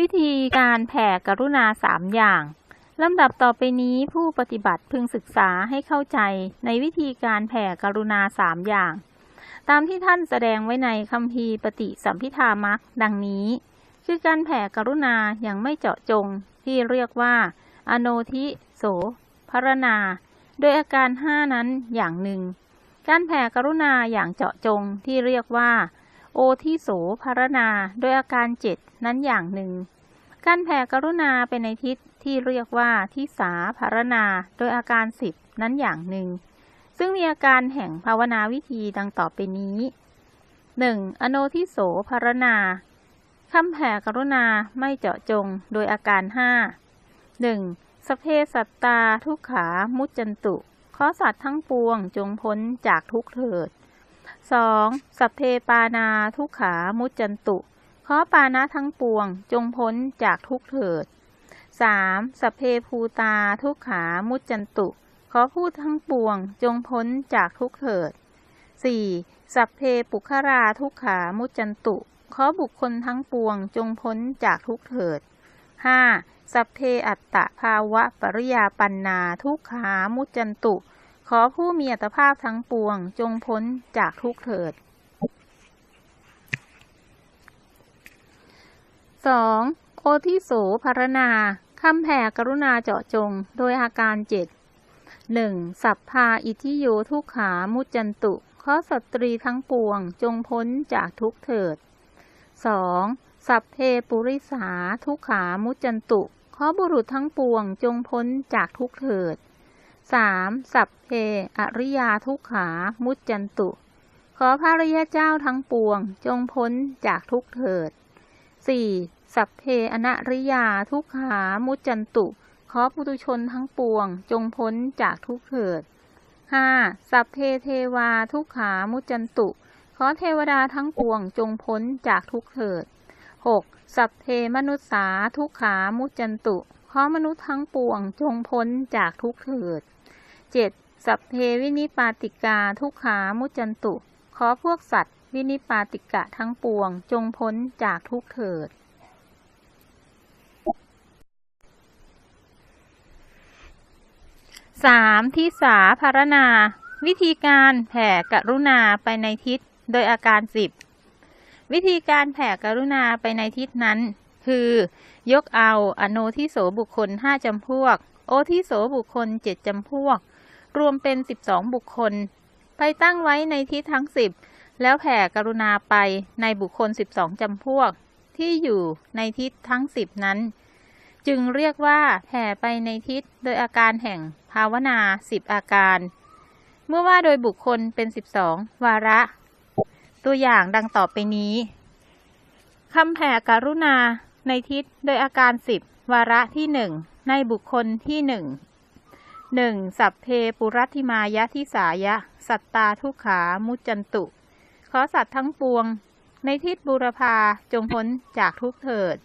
วิธีการแผ่กรุณาสามอย่างลำดับต่อไปนี้ผู้ปฏิบัติพึงศึกษาให้เข้าใจในวิธีการแผ่กรุณาสามอย่าง ตามที่ท่านแสดงไว้ในคัมภีร์ปฏิสัมพิธามักดังนี้ คือการแผ่กรุณาอย่างไม่เจาะจงที่เรียกว่า อโนทิโสภรณา โดยอาการห้านั้นอย่างหนึ่ง การแผ่กรุณาอย่างเจาะจงที่เรียกว่า โอทิโสภารณาโดยอาการเจ็ดนั้นอย่างหนึ่ง การแผ่กรุณาไปในทิศที่เรียกว่าทิสาภารณาโดยอาการสิบนั้นอย่างหนึ่ง ซึ่งมีอาการแห่งภาวนาวิธีดังต่อไปนี้ 1. อโนทิโสภารณาคำแผ่กรุณาไม่เจาะจงโดยอาการห้า 1. สเพสัตตาทุกขามุจจันตุ ข้อสัตว์ทั้งปวงจงพ้นจากทุกข์เถิด 2. สัพเพปานาทุกขามุจจันตุ ขอปานะทั้งปวง จงพ้นจากทุกเถิด 3. สัพเพภูตาทุกขามุจจันตุ ขอพูดทั้งปวง จงพ้นจากทุกเถิด 4. สัพเพปุคราทุกขามุจจันตุ ขอบุคคลทั้งปวง จงพ้นจากทุกเถิด 5. สัพเพอัตตภาวะปริยาปันนาทุกขามุจจันตุ ขอผู้มีอัตภาพทั้งปวง จงพ้นจากทุกข์เถิด 2. โอทิโสภารณาคำแผ่กรุณาเจาะจง โดยอาการเจ็ดหนึ่งสัพพาอิทิโยทุกขามุจจันตุขอสตรีทั้งปวง จงพ้นจากทุกข์เถิด 2. สัพเพปุริสาทุกขามุจจันตุขอบุรุษทั้งปวง จงพ้นจากทุกข์เถิด 3. สัพเพอริยาทุกขา มุจจันตุ ขอพระริยเจ้าทั้งปวง จงพ้นจากทุกเถิด 4. สัพเพอนาริยาทุกขา มุจจันตุ ขอปุตุชนทั้งปวง จงพ้นจากทุกเถิด 5. สัพเพเทวาทุกขา มุจจันตุ ขอเทวดาทั้งปวง จงพ้นจากทุกเถิด 6. สัพเพมนุษสาทุกขา มุจจันตุขอมนุษย์ทั้งปวงจงพ้นจากทุกเถิด 7. สัพเพวินิปาติกาทุกขามุจันตุ ขอพวกสัตว์ วินิปาติกะทั้งปวง จงพ้นจากทุกเถิด 3. ทิสาภารณา วิธีการแผ่กรุณาไปในทิศโดยอาการสิบวิธีการแผ่กรุณาไปในทิศนั้น คือ ยกเอาอโนทิโสบุคคลห้าจำพวก โอทิโสบุคคลเจ็ดจำพวก รวมเป็นสิบสองบุคคล ไปตั้งไว้ในทิศทั้งสิบแล้วแผ่กรุณาไปในบุคคลสิบสองจำพวก ที่อยู่ในทิศทั้งสิบนั้น จึงเรียกว่าแผ่ไปในทิศโดยอาการแห่งภาวนาสิบอาการ เมื่อว่าโดยบุคคลเป็นสิบสองวาระ ตัวอย่างดังต่อไปนี้คำแผ่กรุณาในทิศโดยอาการสิบวาระที่หนึ่งในบุคคลที่หนึ่ง หนึ่งสัพเพปุรัติมายะทิสายะ สัตตาทุขามุจจันตุ ขอสัตว์ทั้งปวง ในทิศบูรพาจงพ้นจากทุกเถิด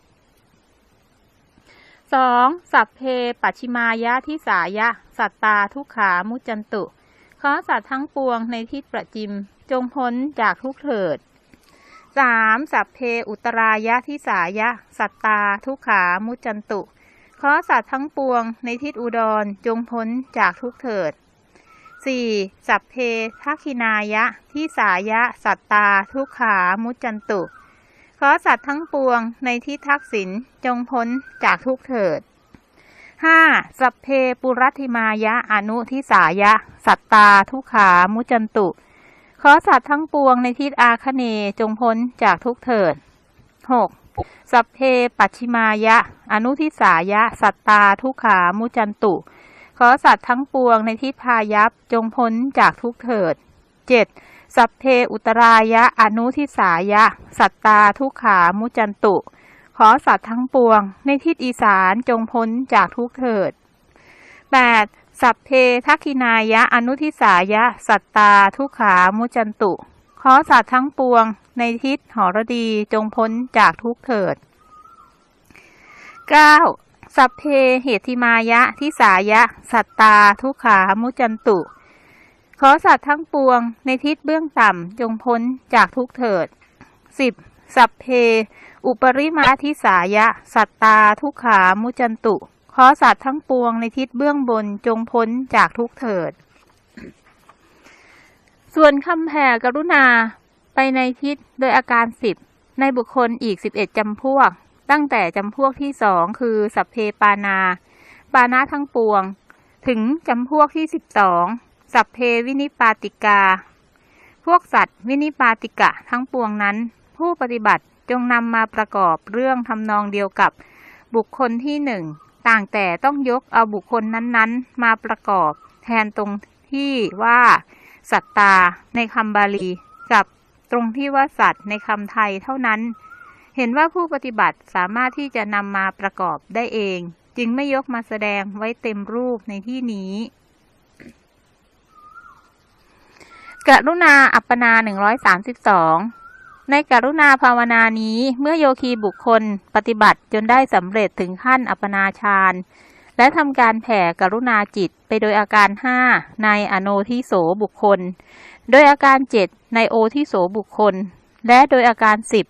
2. สัพเพปัชิมายะทิสายะ สัตตาทุขามุจจันตุ ขอสัตว์ทั้งปวงในทิศประจิม จงพ้นจากทุกเถิด 3. สัพเพอุตรายะทิสายะ สัตตาทุขามุจจันตุ ขอสัตว์ทั้งปวงในทิศอุดรจงพ้นจากทุกเถิด 4. สัพเพทักขินายะทิสายะ สัตตา ทุกขามุจจันตุ ขอสัตว์ทั้งปวงในทิศทักษิณจงพ้นจากทุกเถิด 5. สัพเพปุรัติมายะอนุทิสายะ สัตตา ทุกขามุจจันตุ ขอสัตว์ทั้งปวงในทิศอาคเนจงพ้นจากทุกเถิด 6. สัพเพปัชิมายะ อนุทิสายะ สัตตาทุขามุจจันตุ ขอสัตว์ทั้งปวงในทิศพายัพจงพ้นจากทุกเถิด 7. สัพเพอุตรายะ อนุทิสายะ สัตตาทุขามุจจันตุ ขอสัตว์ทั้งปวง ในทิศอีสานจงพ้นจากทุกเถิด 8. สัพเพทักขินายะ อนุทิสายะ สัตตาทุขามุจจันตุ ขอสัตว์ทั้งปวงในทิศหรดีจงพ้นจากทุกเถิด 9. สัพเพเหติมายะทิสายะ สัตตาทุกขามุจจันตุ ขอสัตว์ทั้งปวงในทิศเบื้องต่ำจงพ้นจากทุกเถิด 10. สัพเพ อุปริมาทิสายะ สัตตาทุกขามุจันตุ ขอสัตว์ทั้งปวงในทิศเบื้องบนจงพ้นจากทุกเถิด ส่วนคำแผ่กรุณาไปในทิศโดยอาการสิบในบุคคลอีกสิบเอ็ดจำพวก ตั้งแต่จำพวกที่สองคือสัพเพปานา ปานาทั้งปวง ถึงจำพวกที่สิบสองสัพเพวินิปาติกา พวกสัตว์วินิปาติกะทั้งปวงนั้น ผู้ปฏิบัติจงนำมาประกอบเรื่องทำนองเดียวกับบุคคลที่หนึ่งต่างแต่ต้องยกเอาบุคคลนั้นๆ มาประกอบแทนตรงที่ว่า สัตตา ในคำบาลี กับตรงที่ว่าสัตว์ในคำไทยเท่านั้น เห็นว่าผู้ปฏิบัติสามารถที่จะนำมาประกอบได้เอง จึงไม่ยกมาแสดงไว้เต็มรูปในที่นี้กรุณาอัปปนา132 ในกรุณาภาวนานี้เมื่อโยคีบุคคลปฏิบัติจนได้สำเร็จถึงขั้นอัปปนาฌาน และทำการแผ่กรุณาจิตไปโดยอาการห้าในอโนทิโสบุคคล โดยอาการเจ็ดในโอทิโสบุคคล และโดยอาการสิบ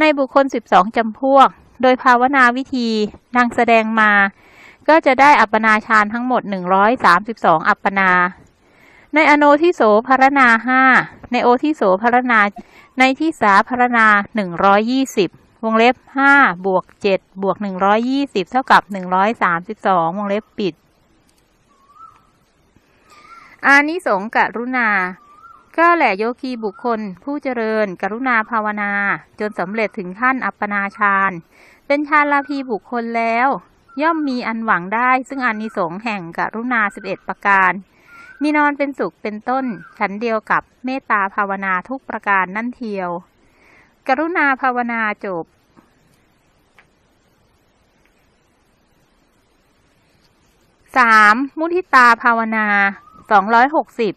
ในบุคคลสิบสองจำพวก โดยภาวนาวิธีดังแสดงมา ก็จะได้อัปปนาฌานทั้งหมด 132 อัปปนา ในอโนทิโสภารณาห้าในโอทิโสภารณา ในที่สาภารณา 120 วงเล็บ5บวก7บวก120เท่ากับ132วงเล็บปิด อานิสงส์กรุณา ก็แหละโยคีบุคคล ผู้เจริญ กรุณาภาวนา จนสำเร็จถึงขั้นอัปปนาฌาน เป็นฌานลาภีบุคคลแล้ว ย่อมมีอันหวังได้ ซึ่งอานิสงส์แห่งกรุณา11ประการมีนอนเป็นสุขเป็นต้น ฉันเดียวกับเมตตาภาวนาทุกประการนั่นเทียว กรุณาภาวนาจบ สามมุทิตาภาวนาสองร้อยหกสิบ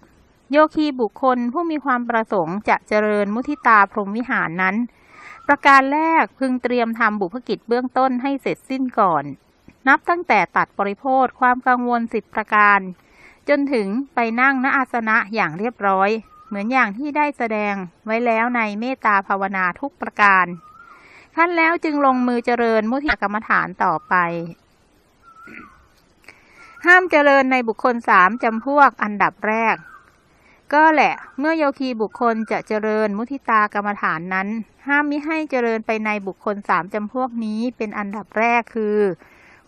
โยคีบุคคลผู้มีความประสงค์จะเจริญมุทิตาพรหมวิหารนั้น ประการแรกพึงเตรียมทำบุพกิจเบื้องต้นให้เสร็จสิ้นก่อน นับตั้งแต่ตัดปริโภทความกังวลสิบประการ จนถึงไปนั่งณอาสนะอย่างเรียบร้อย เหมือนอย่างที่ได้แสดงไว้แล้วในเมตตาภาวนาทุกประการขั้นแล้วจึงลงมือเจริญมุทิตากรรมฐานต่อไป ห้ามเจริญในบุคคลสามจำพวกอันดับแรก ก็แหละเมื่อโยคีบุคคลจะเจริญมุทิตากรรมฐานนั้น ห้ามมิให้เจริญไปในบุคคลสามจำพวกนี้เป็นอันดับแรกคือ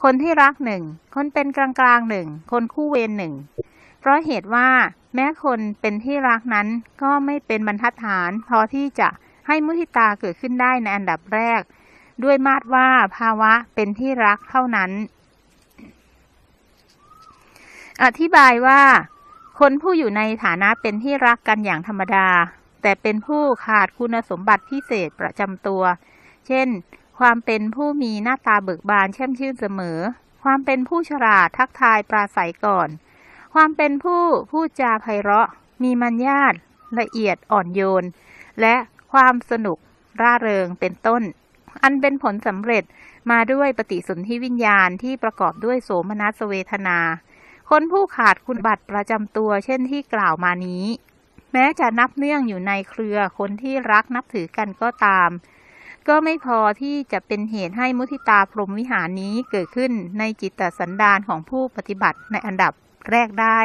คนที่รักหนึ่งคนเป็นกลางกลางหนึ่งคนคู่เวรหนึ่งเพราะเหตุว่าแม้คนเป็นที่รักนั้นก็ไม่เป็นบรรทัดฐาน พอที่จะให้มุทิตาเกิดขึ้นได้ในอันดับแรก ด้วยมาตรว่าภาวะเป็นที่รักเท่านั้น อธิบายว่า คนผู้อยู่ในฐานะเป็นที่รักกันอย่างธรรมดา แต่เป็นผู้ขาดคุณสมบัติพิเศษประจำตัว เช่น ความเป็นผู้มีหน้าตาเบิกบานแช่มชื่นเสมอ ความเป็นผู้ฉลาดทักทายปราศัยก่อน ความเป็นผู้พูดจาไพเราะ มีมัญญาตละเอียดอ่อนโยน และความสนุกร่าเริงเป็นต้น อันเป็นผลสำเร็จมาด้วยปฏิสนธิวิญญาณที่ประกอบด้วยโสมนัสเวทนา คนผู้ขาดคุณบัตรประจำตัวเช่นที่กล่าวมานี้ แม้จะนับเนื่องอยู่ในเครือคนที่รักนับถือกันก็ตาม ก็ไม่พอที่จะเป็นเหตุให้มุทิตาพรหมวิหารนี้เกิดขึ้นในจิตสันดานของผู้ปฏิบัติในอันดับแรกได้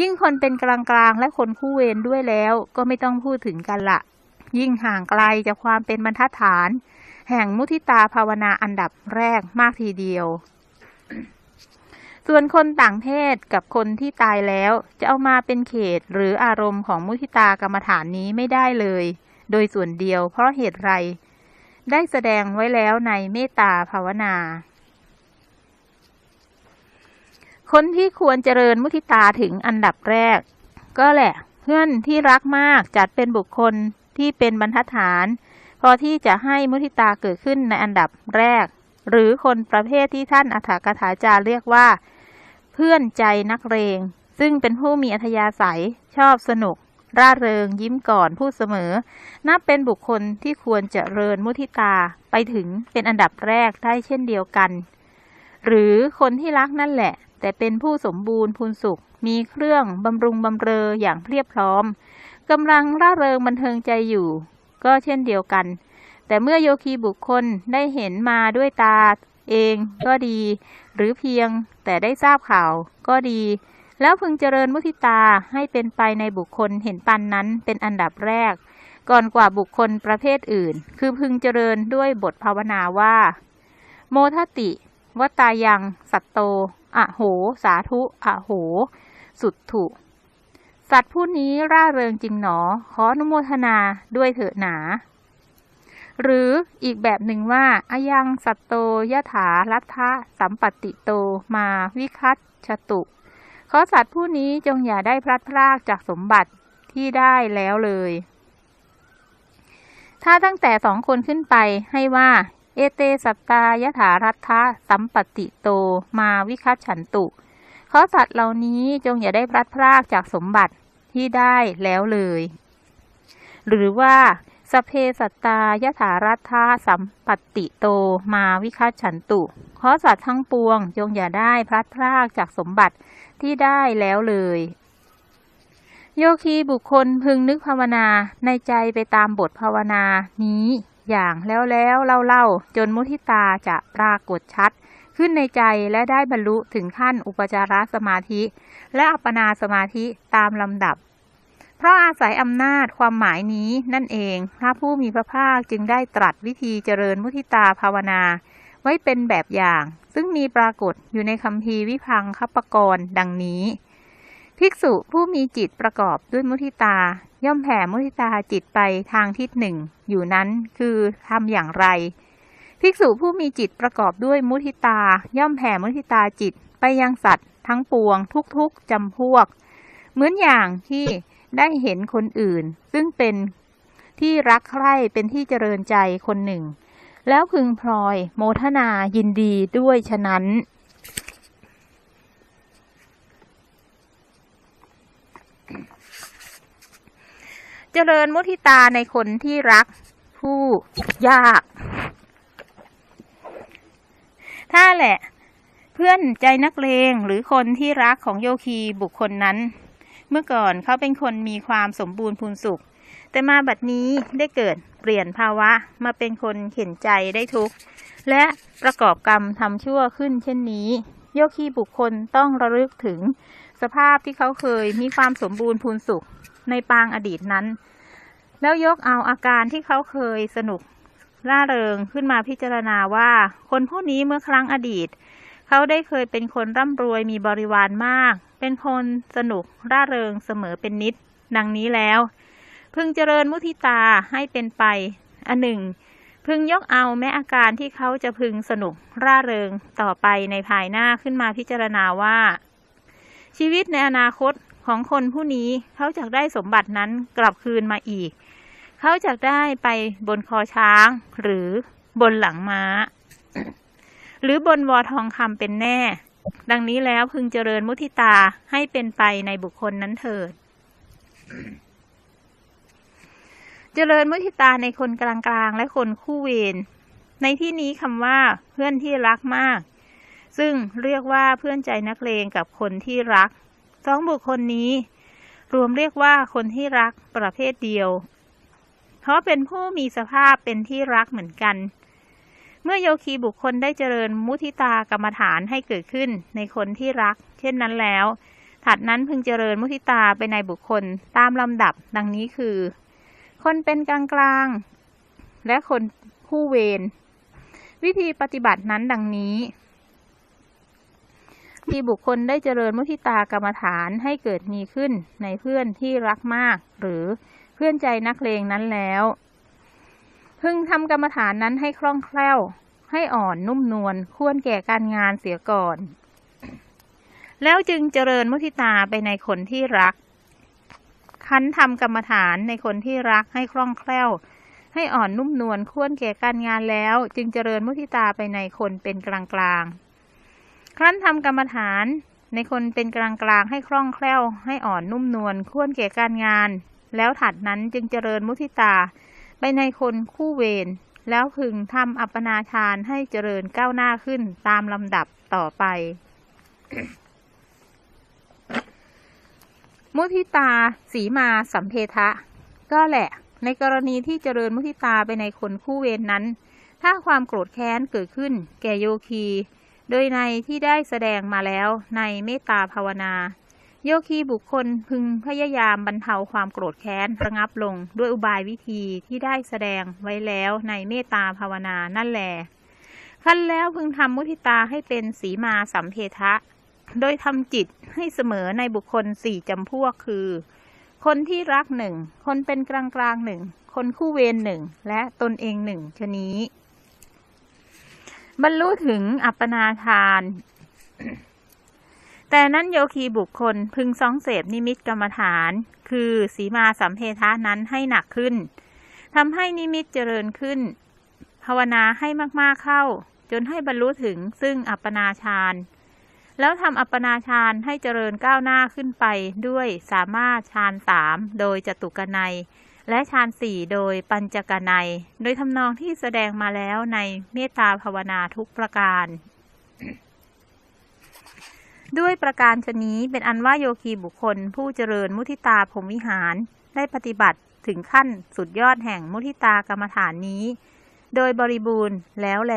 ยิ่งคนเป็นกลางๆ และคนคู่เวรด้วยแล้วก็ไม่ต้องพูดถึงกันละยิ่งห่างไกลจากความเป็นบรรทัดฐาน แห่งมุทิตาภาวนาอันดับแรกมากทีเดียว ส่วนคนต่างเพศกับคนที่ตายแล้ว จะเอามาเป็นเขตหรืออารมณ์ของมุทิตากรรมฐานนี้ไม่ได้เลย โดยส่วนเดียวเพราะเหตุไร ได้แสดงไว้แล้วในเมตตาภาวนา คนที่ควรเจริญมุทิตาถึงอันดับแรก ก็แหละ เพื่อนที่รักมากจัดเป็นบุคคลที่เป็นบรรทัดฐาน พอที่จะให้มุทิตาเกิดขึ้นในอันดับแรกหรือคนประเภทที่ท่านอัฏฐกถาจารย์เรียกว่า พื่อนใจนักเรงซึ่งเป็นผู้มีอัธยาศัยชอบสนุก ร่าเริงยิ้มก่อนพูดเสมอ นับเป็นบุคคลที่ควรจะเริญมุทิตาไปถึงเป็นอันดับแรกได้เช่นเดียวกัน หรือคนที่รักนั่นแหละ แต่เป็นผู้สมบูรณ์พูนสุข มีเครื่องบำรุงบำเรออย่างเพียบพร้อมกำลังร่าเริงบันเทิงใจอยู่ ก็เช่นเดียวกัน แต่เมื่อโยคีบุคคลได้เห็นมาด้วยตา เองก็ดี หรือเพียงแต่ได้ทราบข่าวก็ดี แล้วพึงเจริญมุทิตาให้เป็นไปในบุคคลเห็นปันนั้นเป็นอันดับแรก ก่อนกว่าบุคคลประเภทอื่น คือพึงเจริญด้วยบทภาวนาว่า โมทติวตายัง สัตโต อะโห สาธุ อะโห สุดถุสัตว์ผู้นี้ร่าเริงจริงหนอ ขออนุโมทนาด้วยเถิดหนา หรืออีกแบบหนึ่งว่าอายังสัตโตยถาลัทธะสัมปติโตมาวิคัตชตุขอสัตว์ผู้นี้จงอย่าได้พลัดพรากจากสมบัติที่ได้แล้วเลย ถ้าตั้งแต่สองคนขึ้นไปให้ว่า เอเตสัตตายถารัตถะสัมปติโตมาวิคัตฉันตุขอสัตว์เหล่านี้จงอย่าได้พลัดพรากจากสมบัติที่ได้แล้วเลย หรือว่า สเพสัตตายถารัตถะสัมปติโตมาวิคัตฉันตุขอสัตว์ทั้งปวงจงอย่าได้พลัดพรากจากสมบัติที่ได้แล้วเลย โยคีบุคคลพึงนึกภาวนาในใจไปตามบทภาวนานี้อย่างแล้วแล้วเล่าเล่าๆจนมุทิตาจะปรากฏชัด ขึ้นในใจและได้บรรลุถึงขั้นอุปจารสมาธิ และอัปปนาสมาธิตามลำดับ เพราะอาศัยอำนาจความหมายนี้นั่นเอง พระผู้มีพระภาคจึงได้ตรัสวิธีเจริญมุทิตาภาวนา ไว้เป็นแบบอย่าง ซึ่งมีปรากฏอยู่ในคำพีวิพังคปกรณ์ดังนี้ ภิกษุผู้มีจิตประกอบด้วยมุทิตา ย่อมแผ่มุทิตาจิตไปทางทิศหนึ่ง อยู่นั้นคือทำอย่างไร ภิกษุผู้มีจิตประกอบด้วยมุทิตา ย่อมแผ่มุทิตาจิตไปยังสัตว์ ทั้งปวงทุกๆจำพวก เหมือนอย่างที่ ได้เห็นคนอื่น ซึ่งเป็นที่รักใคร่เป็นที่เจริญใจคนหนึ่ง แล้วพึงพลอยโมทนายินดีด้วยฉะนั้น เจริญมุทิตาในคนที่รักผู้ยาก ถ้าแหละ เพื่อนใจนักเลงหรือคนที่รักของโยคีบุคคลนั้น เมื่อก่อนเขาเป็นคนมีความสมบูรณ์พูนสุข แต่มาบัดนี้ได้เกิดเปลี่ยนภาวะมาเป็นคนเข็นใจได้ทุกข์ และประกอบกรรมทำชั่วขึ้นเช่นนี้ โยคีบุคคลต้องระลึกถึง สภาพที่เขาเคยมีความสมบูรณ์พูนสุขในปางอดีตนั้น แล้วยกเอาอาการที่เขาเคยสนุกร่าเริงขึ้นมาพิจารณาว่า คนผู้นี้เมื่อครั้งอดีต เขาได้เคยเป็นคนร่ำรวยมีบริวารมาก เป็นคนสนุกร่าเริงเสมอเป็นนิด ดังนี้แล้ว พึงเจริญมุทิตาให้เป็นไป อันหนึ่ง พึงยกเอาแม้อาการที่เขาจะพึงสนุกร่าเริงต่อไปในภายหน้าขึ้นมาพิจารณาว่า ชีวิตในอนาคตของคนผู้นี้เขาจะได้สมบัตินั้นกลับคืนมาอีก เขาจะได้ไปบนคอช้าง หรือบนหลังม้า หรือบนวอทองคำเป็นแน่ ดังนี้แล้วพึงเจริญมุทิตาให้เป็นไปในบุคคลนั้นเถิด เจริญมุทิตาในคนกลางๆ และคนคู่เวร ในที่นี้คำว่าเพื่อนที่รักมาก ซึ่งเรียกว่าเพื่อนใจนักเลงกับคนที่รัก สองบุคคลนี้ รวมเรียกว่าคนที่รักประเภทเดียว เพราะเป็นผู้มีสภาพเป็นที่รักเหมือนกันเมื่อโยคีบุคคลได้เจริญมุทิตากรรมฐานให้เกิดขึ้นในคนที่รัก เช่นนั้นแล้ว ถัดนั้นพึงเจริญมุทิตาไปในบุคคลตามลำดับ ดังนี้คือ คนเป็นกลางกลางและคนผู้เวรวิธีปฏิบัตินั้นดังนี้ ที่บุคคลได้เจริญมุทิตากรรมฐานให้เกิดมีขึ้นในเพื่อนที่รักมาก หรือเพื่อนใจนักเลงนั้นแล้ว พึงทำกรรมฐานนั้นให้คล่องแคล่ว ให้อ่อนนุ่มนวลควรแก่การงานเสียก่อน แล้วจึงเจริญมุทิตาไปในคนที่รัก คันทำกรรมฐานในคนที่รักให้คล่องแคล่ว ให้อ่อนนุ่มนวลควรแก่การงานแล้ว จึงเจริญมุทิตาไปในคนเป็นกลางกลางครั้นทำกรรมฐานในคนเป็นกลางกลางให้คล่องแคล่ว ให้อ่อนนุ่มนวลควรแก่การงาน แล้วถัดนั้นจึงเจริญมุทิตา ไปในคนคู่เวรแล้วพึงทำอัปนาฌานให้เจริญก้าวหน้าขึ้นตามลำดับต่อไป มุทิตาสีมาสัมเพทะ ก็แหละ ในกรณีที่เจริญมุทิตาไปในคนคู่เวรนนั้น ถ้าความโกรธแค้นเกิดขึ้น แก่โยคี โดยในที่ได้แสดงมาแล้วในเมตตาภาวนา โยคีบุคคลพึงพยายามบรรเทาความโกรธแค้นระงับลงด้วยอุบายวิธีที่ได้แสดงไว้แล้วในเมตตาภาวนานั่นแหละขั้นแล้วพึงทำมุทิตาให้เป็นสีมาสัมเพทะ โดยทำจิตให้เสมอในบุคคลสี่จำพวกคือ คนที่รักหนึ่ง คนเป็นกลางกลางหนึ่ง คนคู่เวรหนึ่ง และตนเองหนึ่งชนี้ บรรลุถึงอัปปนาทาน แต่นั้นโยคีบุคคลพึงซองเสพนิมิตกรรมฐาน คือสีมาสัมเพทะนั้นให้หนักขึ้นทำให้นิมิตเจริญขึ้น ภาวนาให้มากๆเข้า จนให้บรรลุถึงซึ่งอัปปนาฌานแล้วทำอัปปนาฌานให้เจริญก้าวหน้าขึ้นไปด้วยสามารถฌานสามโดยจตุกนัย และฌานสี่โดยปัญจกนัย โดยทำนองที่แสดงมาแล้วในเมตตาภาวนาทุกประการ ด้วยประการชนี้ เป็นอันว่าโยคีบุคคล ผู้เจริญมุทิตาพรมวิหาร ได้ปฏิบัติถึงขั้นสุดยอดแห่งมุทิตากรรมฐานนี้ โดยบริบูรณ์แล้วแล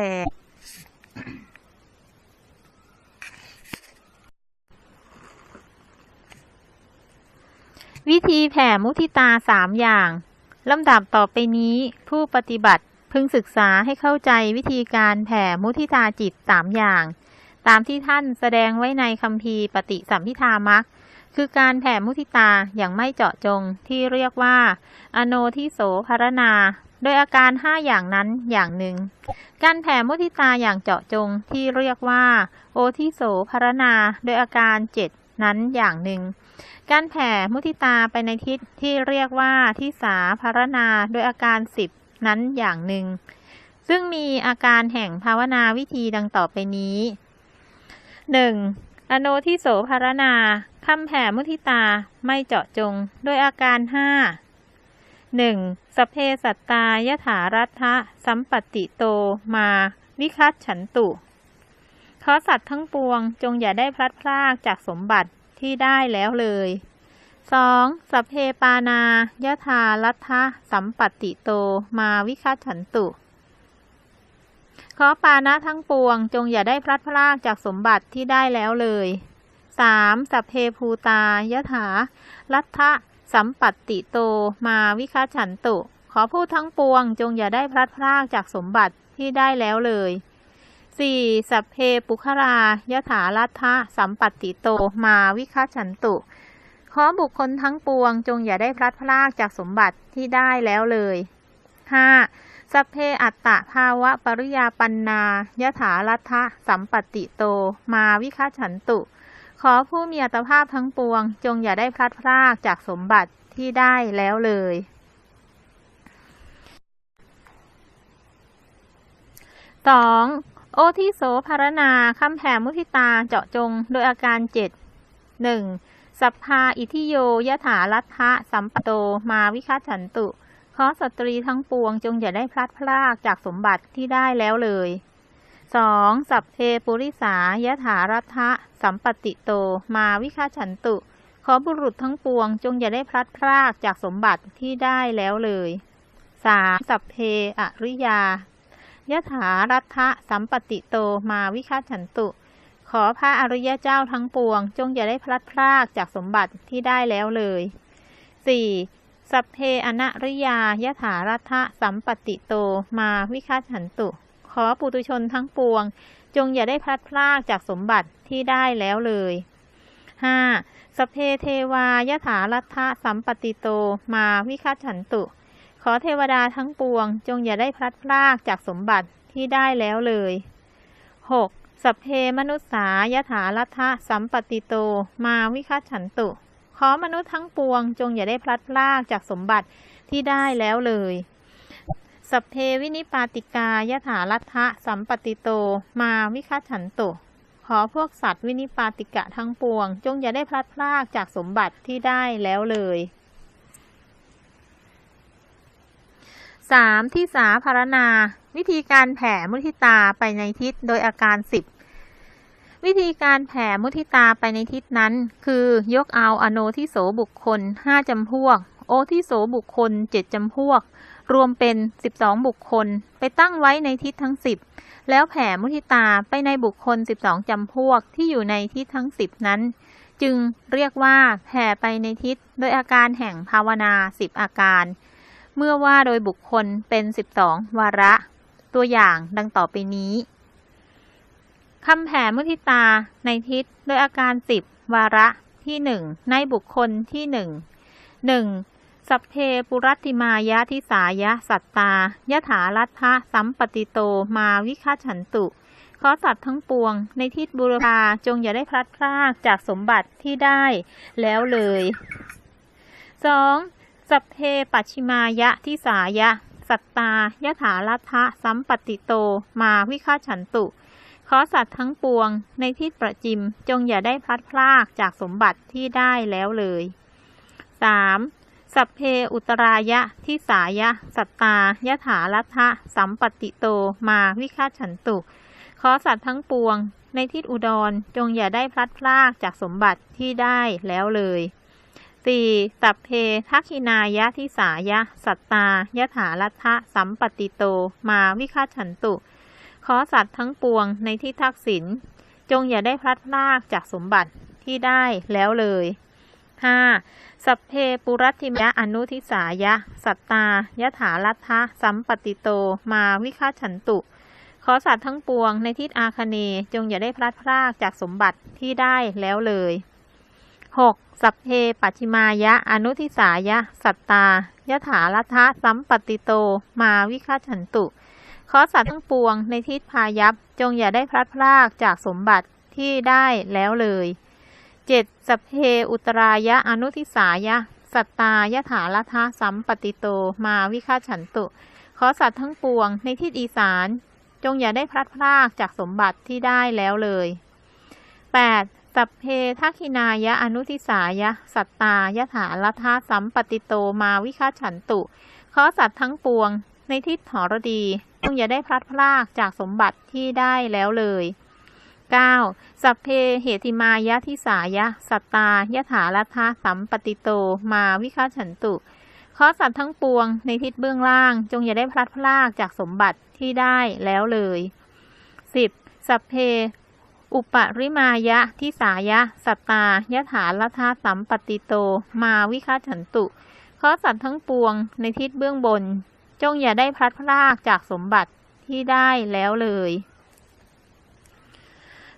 วิธีแผ่มุทิตาสามอย่างลำดับต่อไปนี้ผู้ปฏิบัติพึงศึกษาให้เข้าใจวิธีการแผ่มุทิตาจิตสามอย่าง ตามที่ท่านแสดงไว้ในคัมภีปฏิสัมพิธามักคือการแผ่มุทิตาอย่างไม่เจาะจงที่เรียกว่า อโนทิโสภารณา โดยอาการห้าอย่างนั้นอย่างหนึ่ง การแผ่มุทิตาอย่างเจาะจงที่เรียกว่า โอทิโสภารณา โดยอาการเจ็ดนั้นอย่างหนึ่ง การแผ่มุทิตาไปในทิศที่เรียกว่าทิสาภารณา โดยอาการสิบนั้นอย่างหนึ่ง ซึ่งมีอาการแห่งภาวนาวิธีดังต่อไปนี้ 1. อโนทิโสภารณาคำแผ่มุทิตาไม่เจาะจงโดยอาการห้าหนึ่งสพเพสัตตายถารัฐะสัมปติโตมาวิคัตฉันตุขอสัตว์ทั้งปวงจงอย่าได้พลัดพรากจากสมบัติที่ได้แล้วเลย 2. สัพเพปานายะถารัฐะสัมปติโต มาวิคัตฉันตุ ขอปานะทั้งปวง จงอย่าได้พลัดพรากจากสมบัติที่ได้แล้วเลย 3. สัพเพภูตายถารัฐะสัมปัตติโตมาวิคัตฉันตุ ขอผู้ทั้งปวง จงอย่าได้พลัดพรากจากสมบัติที่ได้แล้วเลย 4. สัพเพปุครายถารัฐะสัมปัตติโตมาวิคัตฉันตุ ขอบุคคลทั้งปวง จงอย่าได้พลัดพรากจากสมบัติที่ได้แล้วเลย 5. สัพเพอัตตะภาวะปริยาปันนายถารัฐะสัมปติโต มาวิคัตฉันตุ ขอผู้มีอัตภาพทั้งปวง จงอย่าได้พลัดพรากจากสมบัติที่ได้แล้วเลย 2. โอทิโสภารณาคำแผ่มุทิตาเจาะจงโดยอาการเจ็ดหนึ่งสัพพาอิทิโยยถารัฐะสัมปโต มาวิคัตฉันตุ ขอสตรีทั้งปวงจงอย่าได้พลัดพรากจากสมบัติที่ได้แล้วเลย 2. สัพเพปุริสายถารัฐะสัมปติโต มาวิคัตฉันตุ ขอบุรุษทั้งปวงจงอย่าได้พลัดพรากจากสมบัติที่ได้แล้วเลย 3. สัพเพอริยายถารัฐะสัมปติโตมาวิคัตฉันตุ ขอพระอริยเจ้าทั้งปวง จงอย่าได้พลัดพรากจากสมบัติที่ได้แล้วเลย 4. สัพเพอนะริยายถารัฐะสัมปติโตมาวิคัตฉันตุ ขอปุตุชนทั้งปวง จงอย่าได้พลัดพรากจากสมบัติที่ได้แล้วเลย 5. สัพเพเทวายถารัฐะสัมปติโตมาวิคัตฉันตุ ขอเทวดาทั้งปวง จงอย่าได้พลัดพรากจากสมบัติที่ได้แล้วเลย 6. สัพเพมนุษสายถารัฐะสัมปติโตมาวิคัตฉันตุ อมนุษย์ทั้งปวง จงอย่าได้พลัดพรากจากสมบัติที่ได้แล้วเลย สัพเพวินิปาติกายถารัฐะสัมปติโต มาวิคัตฉันตุขอพวกสัตว์วินิปาติกะทั้งปวง จงอย่าได้พลัดพรากจากสมบัติที่ได้แล้วเลยสามที่สาภารณา วิธีการแผ่มุทิตาไปในทิศโดยอาการสิบ วิธีการแผ่มุทิตาไปในทิศนั้น คือยกเอาอโนทิโสบุคคลห้าจำพวก โอทิโสบุคคลเจ็ดจำพวก รวมเป็นสิบสองบุคคล ไปตั้งไว้ในทิศทั้งสิบแล้วแผ่มุทิตาไปในบุคคลสิบสองจำพวกที่อยู่ในทิศทั้งสิบนั้น จึงเรียกว่าแผ่ไปในทิศโดยอาการแห่งภาวนาสิบอาการ เมื่อว่าโดยบุคคลเป็นสิบสองวาระ ตัวอย่างดังต่อไปนี้ คำแผ่มุทิตาในทิศโดยอาการสิบวาระที่หนึ่งในบุคคลที่หนึ่งหนึ่งสัพเพปุรัติมายะทิสายะสัตตายะถารัฐะสัมปติโตมาวิคาฉันตุ ขอสัตว์ทั้งปวง ในทิศบุรพาจงอย่าได้พลัดพรากจากสมบัติที่ได้แล้วเลย 2. สัพเพปัชชิมายะทิสายะ สัตตายะถารัฐะสัมปติโตมาวิคาฉันตุ อสัตว์ทั้งปวงในทิศประจิมจงอย่าได้พลัดพรากจากสมบัติที่ได้แล้วเลย 3. สัพเพอุตรายะทิสายะ สัตตายะถารัฐะสัมปติโตมาวิคาฉันตุ ขอสัตว์ทั้งปวง ในทิศอุดรจงอย่าได้พลัดพรากจากสมบัติที่ได้แล้วเลย 4. สัพเพทักขินายะทิสายะ สัตตายะถารัฐะสัมปติโตมาวิคาฉันตุ ขอสัตว์ทั้งปวงในที่ทักษิณจงอย่าได้พลัดพรากจากสมบัติที่ได้แล้วเลย 5. สัพเพปุรัติมยะอนุทิสายะ สัตตายะถารัฐะสัมปติโตมาวิคาฉันตุ ขอสัตว์ทั้งปวงในทิศอาคเนย์จงอย่าได้พลัดพรากจากสมบัติที่ได้แล้วเลย 6. สัพเพปัจิมายะอนุทิสายะ สัตตายะถารัฐะสัมปติโตมาวิคาฉันตุ ขอสัตว์ทั้งปวงในทิศพายัพจงอย่าได้พลัดพรากจากสมบัติที่ได้แล้วเลย 7. สัพเพอุตรายะอนุทิสายะ สัตตายะถารัฐะสัมปติโตมาวิคาฉันตุ ขอสัตว์ทั้งปวงในทิศอีสาน จงอย่าได้พลัดพรากจากสมบัติที่ได้แล้วเลย 8. สัพเพทักินายะอนุทิสายะ สัตตายะถารัฐะสัมปติโตมาวิคาฉันตุ ขอสัตว์ทั้งปวง ในทิศหรดีจงอย่าได้พลัดพรากจากสมบัติที่ได้แล้วเลย 9. สัพเพเหติมายะทิสายะ สัตตายะถารัฐะสัมปติโตมาวิคาฉันตุขอสัตว์ทั้งปวงในทิศเบื้องล่าง จงอย่าได้พลัดพรากจากสมบัติที่ได้แล้วเลย 10. สัพเพ อุปริมายะทิสายะ สัตตายะถารัฐะสัมปติโตมาวิคาฉันตุขอสัตว์ทั้งปวงในทิศเบื้องบน จงอย่าได้พลัดพรากจากสมบัติที่ได้แล้วเลย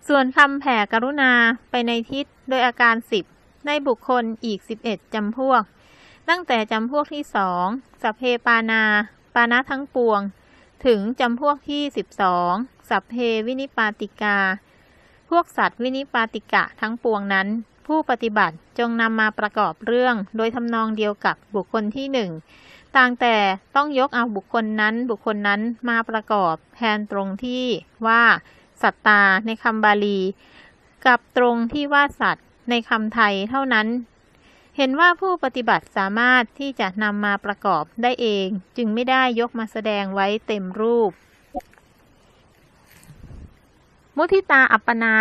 ส่วนคำแผ่กรุณาไปในทิศโดยอาการสิบในบุคคลอีกสิบเอ็ดจำพวก ตั้งแต่จำพวกที่สองสัพเพปานา ปานะทั้งปวง ถึงจำพวกที่สิบสองสัพเพวินิปาติกา พวกสัตว์วินิปาติกะทั้งปวงนั้น ผู้ปฏิบัติจงนำมาประกอบเรื่อง โดยทำนองเดียวกับบุคคลที่หนึ่ง ต่างแต่ต้องยกเอาบุคคลนั้นบุคคลนั้นมาประกอบแทนตรงที่ว่าสัตตาในคำบาลี กับตรงที่ว่าสัตว์ในคำไทยเท่านั้น เห็นว่าผู้ปฏิบัติสามารถที่จะนำมาประกอบได้เอง จึงไม่ได้ยกมาแสดงไว้เต็มรูป มุทิตาอัปปนา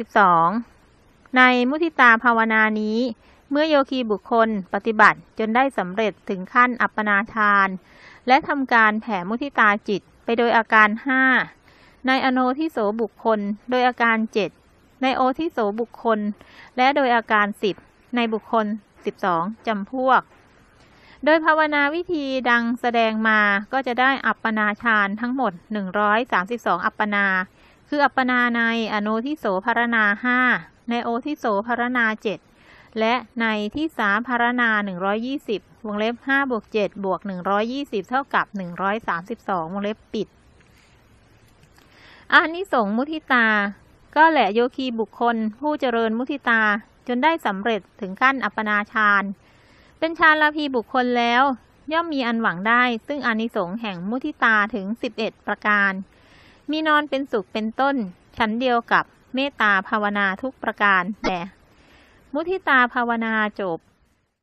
132 ในมุทิตาภาวนานี้ เมื่อโยคีบุคคลปฏิบัติจนได้สำเร็จถึงขั้นอัปปนาทาน และทำการแผ่มุทิตาจิตไปโดยอาการห้าในอโนทิโสบุคคล โดยอาการเจ็ดในโอทิโสบุคคล และโดยอาการสิบในบุคคลสิบสองจำพวก โดยภาวนาวิธีดังแสดงมาก็จะได้อัปปนาฌานทั้งหมด 132 อัปปนา คืออัปปนาในอโนทิโสภารนาห้าในโอทิโสภารนาเจ็ด และในที่สาภารนา120 วงเล็บ5บวก7บวก 120 เท่ากับ 132 วงเล็บปิดอานิสงส์มุทิตา ก็แหละโยคีบุคคล ผู้เจริญมุทิตาจนได้สำเร็จถึงขั้นอัปปนาฌาน เป็นฌานลาภีบุคคลแล้ว ย่อมมีอันหวังได้ ซึ่งอานิสงส์แห่งมุทิตาถึง 11 ประการ มีนอนเป็นสุขเป็นต้น ชั้นเดียวกับเมตตาภาวนาทุกประการแต่ มุทิตาภาวนาจบ